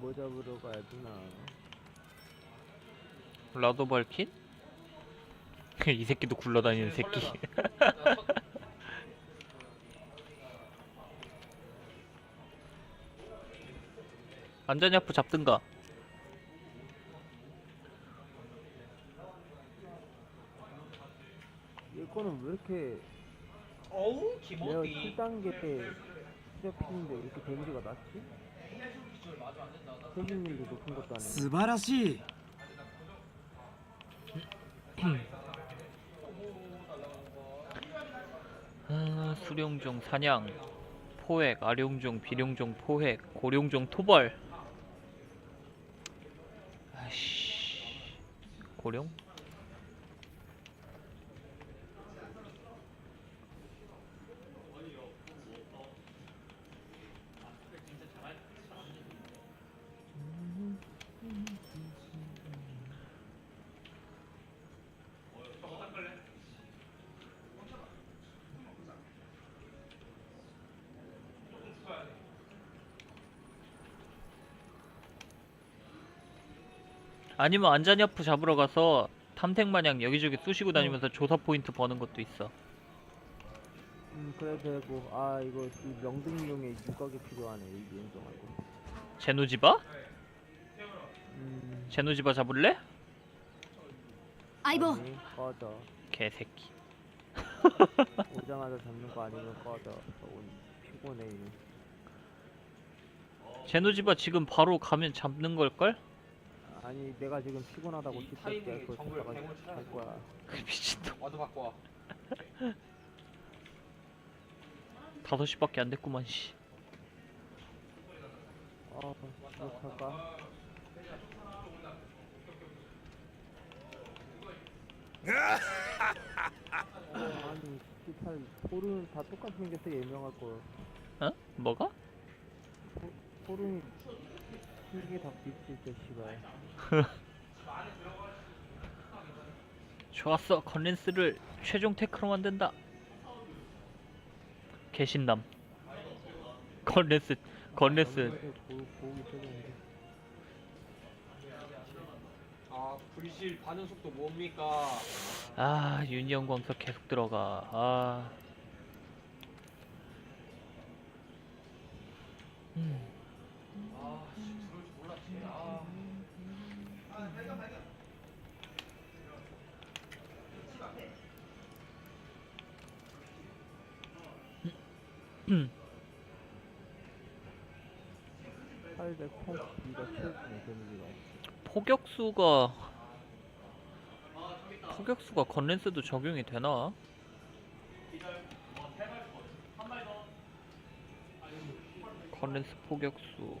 뭐 잡으러 가야 되나? 라도 발킨? 이 새끼도 굴러다니는 새끼. 안전야프 잡든가. 거는 왜 이렇게 어우 내가 기모띠 7단계 때 시작했는데 이렇게 데미지가 낮지? 세균님도 높은 것도 아니고 素晴らしい 아, 수룡종 사냥, 포획, 아룡종, 비룡종 포획, 고룡종 토벌. 아씨, 고룡? 아니면 안자니아프 잡으러 가서 탐색 마냥 여기저기 쑤시고 다니면서 조사 포인트 버는 것도 있어. 음 그래도 되고 아 이거 이 명등용에 육각이 필요하네 이 인정하고 제노지바? 음 제노지바 잡을래? 아이보 아니, 꺼져 개새끼. 오자마자 잡는 거 아니면 꺼져 온 피곤해 제노지바 지금 바로 가면 잡는 걸걸? 아니 내가 지금 피곤하다고 이 뒷밖에 타이밍에 그걸 정글 백을 쳐야 갈 돼. 거야 그 미친놈. 와도 갖고 와 5시밖에 안 됐구만 씨. 어 못할까? 아니 18 포른 다 똑같이 생겼어 예명할 거 어? 뭐가? 포른이 씨발 좋았어. 건렌스를 최종 테크로 만든다. 개신남. 보기 최고인데 아 불실 반응 속도 뭡니까 아 유니언 광석 계속 들어가. 아. 음. 아 씨 들어올 줄 몰랐지. 882가 최고네 데미지가 포격수가 건렌스도 적용이 되나? 건렌스 포격수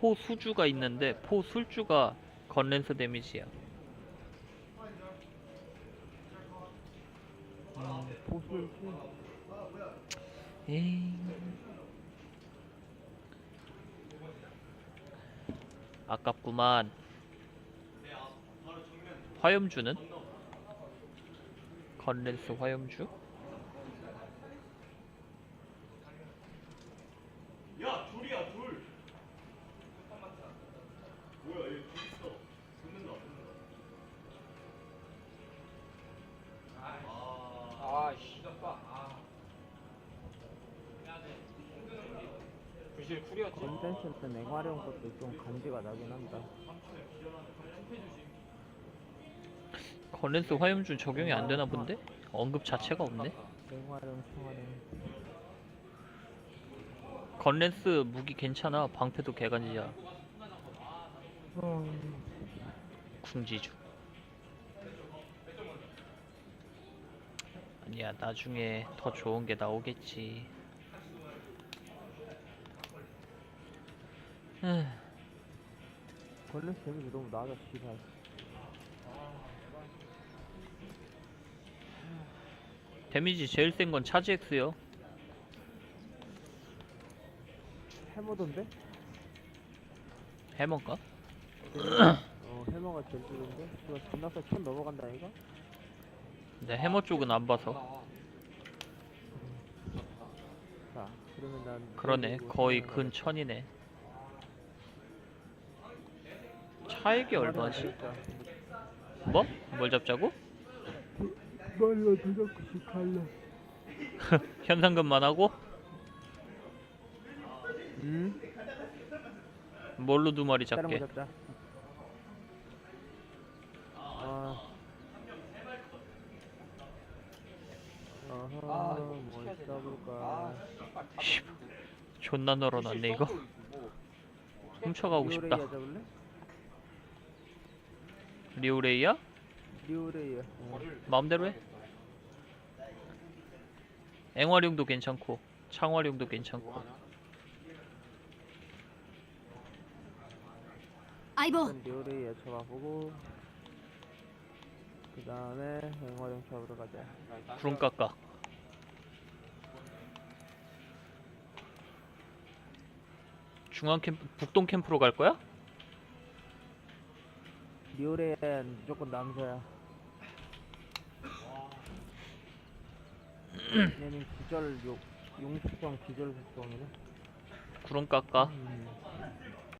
포수주가 있는데 포술주가 건렌서 데미지야 보스를 에이. 아깝구만 화염주는? 건렌스 화염주? 불실 쿨이었지 컨텐츠 때 냉활용 것도 좀 간지가 나긴 한다. 건렌스 화염주 적용이 안 되나 본데? 언급 자체가 없네. 냉활용 청활용. 건렌스 무기 괜찮아? 방패도 개간지야. 궁지주. 아니야 나중에 더 좋은 게 나오겠지 에휴, 걸레 재미도 너무 나가 씨발 데미지 제일 센 건 차지 X요 해머던데? 해머인가? 어 해머가 제일 좋은데? 씨발 존나서 천 넘어간다니까? 근데 해머 쪽은 안 봐서 자 그러면 난 그러네 거의 해머가 근 천이네 차액이 얼마지? 뭐? 뭘 잡자고? 말로 도적씩 할래 현상금만 하고? 응? 뭘로 두 마리 다른 거 잡게? 잡자 아 아, 뭘 먹는데. 존나 널어놨네 이거 뭐 훔쳐가고 싶다 잡을래? 리오레이야? 리오레이야 어. 마음대로 해 앵활용도 괜찮고 창활용도 괜찮고? 아이보 일단 리오레이야 잡아보고 그 다음에 행화령 잡으러 가자 구름 깎아 중앙 캠프 북동 캠프로 갈 거야? 리오레이는 무조건 남서야. 얘는 기절 용, 용속성 기절 속성이네 구름 깎아? 음.